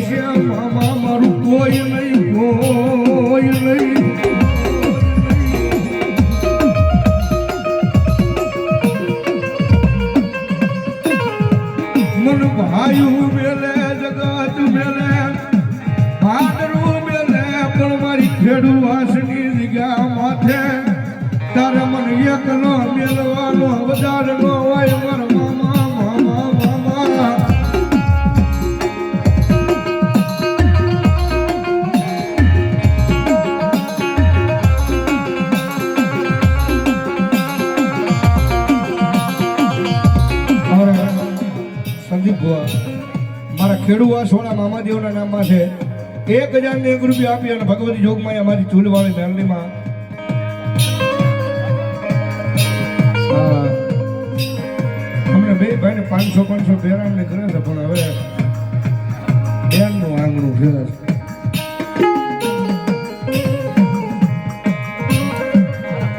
હશે મામા મારું કોઈ નહીં કોઈ નહીં મન ભાયું મેલે. જગત મેલે ભાદરું મેલે પણ મારી ખેડુ વાસની જગ્યા માથે તારે મને એક નો મેલવાનો વધાર નો હોય મારા મામા. સંદીપ મારા ખેડુઆ સોના મામાદેવના નામમાં છે. એક હજાર ને એક રૂપિયા આપી અને ભગવતી જોગમાં અમારી ચૂલવાળી મેલડીમાં. અમને બે ભાઈને પાંચસો પાંચસો બેરામને કરે છે, પણ હવે બેનનું આંગણું છે.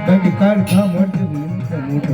બાકી કાલ કામ મળશે મોટો.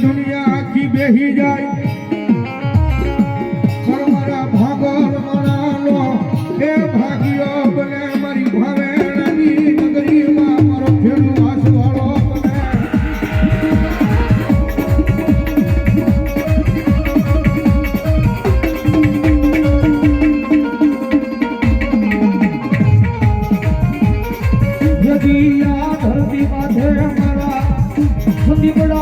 দুনিয়া আখি বেহি যায় সর্বরা ভগল মনালো এ ভাগিও বলে মারি ভাবে রানী নগরী মা মর ফেরু আসবল যদি আ ধরতি বাধে আমার সতি বড়